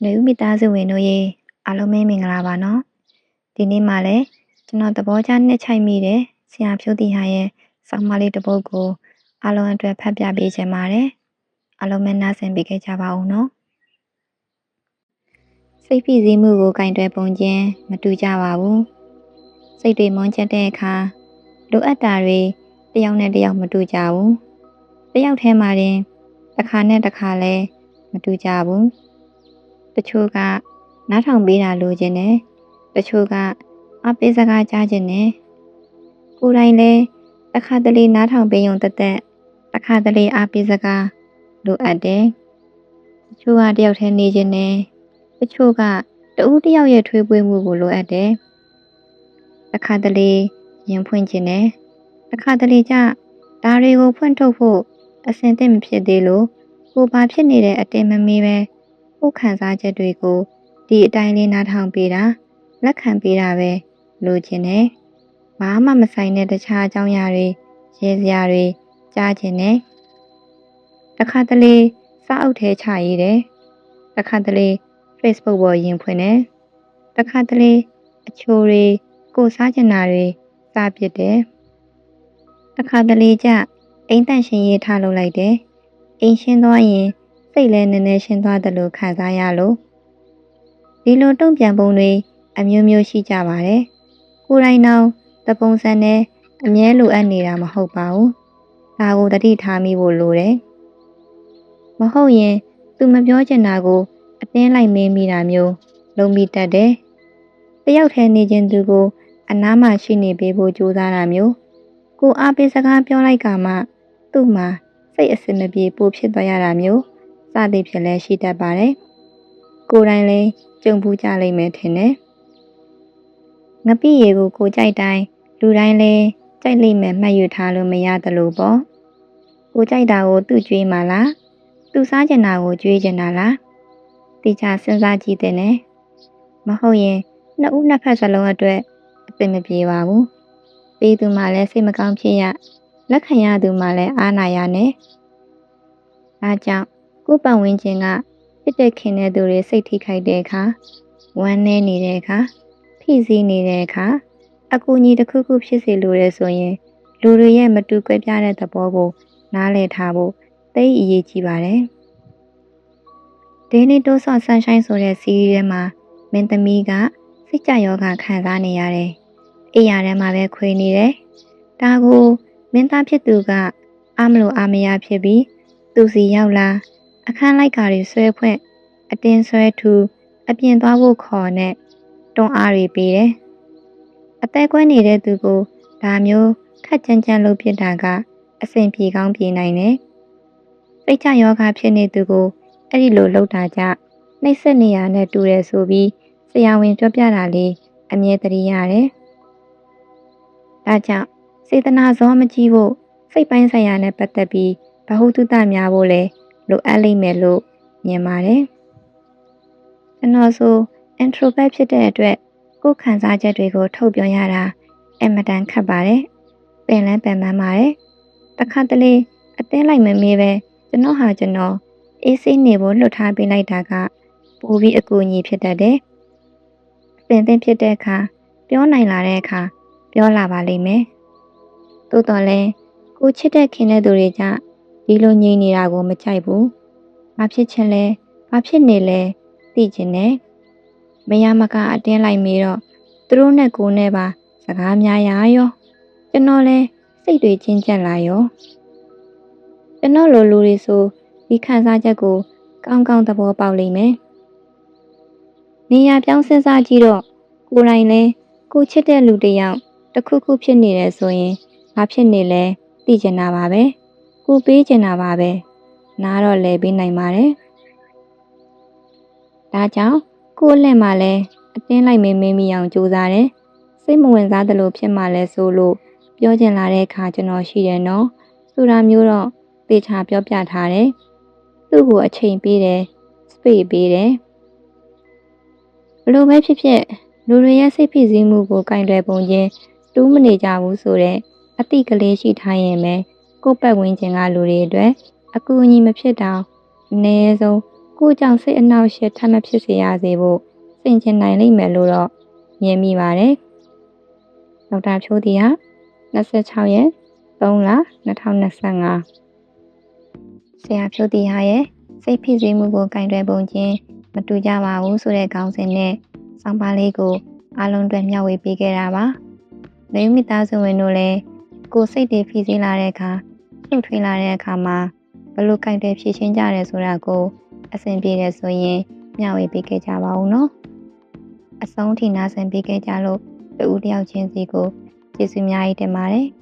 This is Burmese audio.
နှွေဦးမိသားစုဝင်တို့ရေအားလုံးပဲမင်္ဂလာပါနော်ဒီနေ့မှလည်းကျွန်တော်သဘောကျနှစ်ချိုက်မိတဲ့ဆရာဖြိုးတီဟာရဲ့ဆောင်းပါးလေးတစ်ပုဒ်ကိုအားလုံးအတွက်ဖတ်ပြပေးချင်ပါတယ်အားလုံးပဲနားဆင်ပေးခဲ့ကြပါဦးနော်စိတ်ဖိစီးမှုကိုကင်တွယ်ပုံချင်းမတူကြပါဘူးစိတ်တွေမွန်းချက်တဲ့အခါလိုအပ်တာတွေတစ်ယောက်နဲ့တစ်ယောက်မတူကြဘူးတစ်ယောက်ထဲမှာတင်တစ်ခါနဲ့တစ်ခါလဲမတူကြဘူး တချို့ကနားထောင်ပေးတာလိုချင်တယ်တချို့ကအပေးစကားကြားချင်တယ်ကိုယ်တိုင်လည်းတစ်ခါတလေနားထောင်ပေးရုံတက်တက်တစ်ခါတလေအပေးစကားလိုအပ်တယ်တချို့ကတယောက်တည်းနေချင်တယ်တချို့ကတဦးတယောက်ရဲ့ထွေးပွေးမှုကိုလိုအပ်တယ်တစ်ခါတလေရင်ဖွင့်ချင်တယ်တစ်ခါတလေကျဒါတွေကိုဖွင့်ထုတ်ဖို့အဆင်သင့်မဖြစ်သေးလို့ကိုဘာဖြစ်နေတဲ့အတင်းမမေးပဲ ကိုယ်ခံစားချက်တွေကိုဒီအတိုင်းလေးနားထောင်ပေးတာလက်ခံပေးတာပဲလိုချင်တယ်။ဘာမှမဆိုင်တဲ့တခြားအကြောင်းအရာတွေရဲစရာတွေကြားချင်တယ်။တစ်ခါတလေစာအုပ်ထဲချရေးတယ်။တစ်ခါတလေ Facebook ပေါ်ရင်ဖွင့်တယ်။တစ်ခါတလေအချိုတွေကိုစားချင်တာတွေစားပစ်တယ်။တစ်ခါတလေကျအိမ်တန့်ရှင်ရေးထားလုပ်လိုက်တယ်။အိမ်ရှင်းသွားရင် စိတ်လည်းနည်းနည်းရှင်းသွားတယ်လို့ခံစားရလို့ဒီလိုတုံ့ပြန်ပုံတွေအမျိုးမျိုးရှိကြပါတယ်။ကိုယ်တိုင်တော့တပုံစံနဲ့အမြဲလိုအပ်နေတာမဟုတ်ပါဘူး။ဒါကိုတတိထားမိဖို့လိုတယ်။မဟုတ်ရင်သူမပြောချင်တာကိုအတင်းလိုက်မင်းမိတာမျိုးလုံးမိတတ်တယ်။တယောက်ထဲနေခြင်းသူကို အနားမှာရှိနေပေးဖို့ကြိုးစားတာမျိုးကိုအားပေးစကားပြောလိုက်ကမှ သူ့မှာစိတ်အစင်မပြေပိုဖြစ်သွားရတာမျိုး စသည်ဖြင့်လည်းရှိတတ်ပါတယ်။ကိုယ်တိုင်လည်းကြုံဘူးကြလိမ့်မယ်ထင်တယ်။ငပိရေကိုကိုကြိုက်တိုင်းလူတိုင်းလည်းကြိုက်လိမ့်မယ်မှတ်ယူထားလို့မရသလိုပေါ့။ကိုကြိုက်တာကိုသူ့ကြွေးမှလား။သူစားကျင်တာကိုကြွေးကျင်တာလား။တိကျစဉ်းစားကြည့်တဲ့နဲ့။မဟုတ်ရင်နှစ်ဦးနှစ်ဖက်စလုံးအတွက်အပင်မပြေပါဘူး။ပေးသူမှလည်းစိတ်မကောင်းဖြစ်ရလက်ခံရသူမှလည်းအားနာရနဲ့။ဒါကြောင့် ကိုယ်ပတ်ဝန်းကျင်ကဖြစ်တဲ့ခင်တဲ့သူတွေစိတ်ထိခိုက်တဲ့အခါဝမ်းနည်းနေတဲ့အခါဖိစီးနေတဲ့အခါအကူအညီတစ်ခုခုဖြစ်စေလိုတဲ့ဆိုရင်လူတွေရဲ့မတူကွဲပြားတဲ့သဘောကို နားလည်ထားဖို့သိအရေးကြီးပါတယ်။ဒင်းနီတိုးဆော့ဆန်ရှိုင်းဆိုတဲ့စီးရီးထဲမှာမင်းသမီးကစိတ်ကြယောဂခံစားနေရတယ်။အိယာထဲမှာပဲခွေနေတယ်။ဒါကိုမင်းသားဖြစ်သူကအာမလို့အာမရဖြစ်ပြီးသူစီရောက်လာ အခန်းလိုက်ကာတွေဆွဲဖွင့်အတင်းဆွဲထူအပြင်သွားဖို့ခေါ်နဲ့တွန်းအားတွေပေးတယ်။အသက်ကွဲနေတဲ့သူကိုဒါမျိုးခက်ကြမ်းကြမ်းလုပ်ဖြစ်တာကအဆင်ပြေကောင်းပြေနိုင်တယ်။စိတ်ချယောဂဖြစ်နေသူကိုအဲ့ဒီလိုလုပ်တာကြနှိမ့်ဆက်နေရနဲ့တူတယ်ဆိုပြီးဆရာဝန်ပြောပြတာလေးအမြဲတမ်းရတယ်။ဒါကြောင့်စေတနာဇောမကြီးဖို့စိတ်ပိုင်းဆိုင်ရာနဲ့ပတ်သက်ပြီးဗဟုသုတများဖို့လည်း လိုအပ်လိမ့်မယ်လို့မြင်ပါတယ်။ကျွန်တော်ဆို introvert ဖြစ်တဲ့အတွက်ကိုယ်ခံစားချက်တွေကိုထုတ်ပြောရတာအင်မတန်ခက်ပါတယ်။ပင်လန်းပင်ပန်းပါတယ်။တစ်ခါတလေအတင်းလိုက်မမေးပဲကျွန်တော်ဟာကျွန်တော်အေးစိနေဖို့လွတ်ထားပေးလိုက်တာကပိုပြီးအကူအညီဖြစ်တတ်တယ်။အပင်သင်ဖြစ်တဲ့အခါပြောနိုင်လာတဲ့အခါပြောလာပါလိမ့်မယ်။သို့တော်လည်းကိုချစ်တဲ့ခင်တဲ့သူတွေကြ ဒီလိုငြိမ်နေတာကို မကြိုက်ဘူး။ဘာဖြစ်ချင်လဲ။ဘာဖြစ်နေလဲသိချင်တယ်။မရမကအတင်းလိုက်မေးတော့သူတို့နဲ့ကိုနဲ့ပါစကားများရရော။ကျွန်တော်လဲစိတ်တွေချင်းကျက်လာရော။ကျွန်တော်လိုလူတွေဆိုဒီခံစားချက်ကို ကောင်းကောင်းသဘောပေါက်လိမ့်မယ်။နေရာပြောင်းစဉ်းစားကြည့်တော့ကိုယ်တိုင်လဲကိုချစ်တဲ့လူတစ်ယောက်တစ်ခုခုဖြစ်နေတယ်ဆိုရင်ဘာဖြစ်နေလဲသိချင်တာပါပဲ။ ကိုပေးချင်တာပါပဲနားတော့လဲပေးနိုင်ပါတယ်ဒါကြောင့်ကို့လက်မှလည်းအတင်းလိုက်မင်းမင်းမိအောင်ကြိုးစားတယ်စိတ်မဝင်စားသလိုဖြစ်မှလဲဆိုလို့ပြောချင်လာတဲ့အခါကျွန်တော်ရှိတယ်နော်ဆိုတာမျိုးတော့ပေချာပြောပြထားတယ်သူ့ကိုအချိန်ပေးတယ်စပိတ်ပေးတယ်ဘလို့ပဲဖြစ်ဖြစ်လူတွေရဲ့စိတ်ဖိစီးမှုကိုကင်တွယ်ပုံချင်းတူးမနေကြဘူးဆိုတော့အတိကလေးရှိထားရင်ပဲ ကိုယ့်ပတ်ဝန်းကျင်ကလူတွေအတွက်အကူအညီမဖြစ်တောင်အနည်းဆုံးကိုကိုကြောင့်စိတ်အနှောက်အယှက်ထပ်မဖြစ်စေရစေဖို့စင်ကျင်နိုင်လိမ့်မယ်လို့တော့မြင်မိပါတယ်။ဒေါက်တာဖြိုးတီဟာ26ရက်3လ2025ဆရာဖြိုးတီဟာရဲ့စိတ်ဖြစ်စေမှုကိုကင်တွယ်ပုံချင်းမတူကြပါဘူးဆိုတဲ့ခေါင်းစဉ်နဲ့ဆောင်းပါးလေးကိုအားလုံးအတွက်မျှဝေပေးခဲ့တာပါ။နေမိသားစုဝင်တို့လည်းကိုယ်စိတ်တွေဖြစ်စေလာတဲ့အခါ လှုပ်ထွေးလာတဲ့အခါမှာဘယ်လိုကင်တွယ်ဖြည့်ရှင်းကြရဲဆိုတာကိုအဆင်ပြေတယ်ဆိုရင်မျှဝေပေးခဲ့ကြပါဦးနော်။အဆုံးထိနားဆင်ပေးခဲ့ကြလို့တူဦးတယောက်ချင်းစီကိုကျေးဇူးများကြီးတင်ပါတယ်။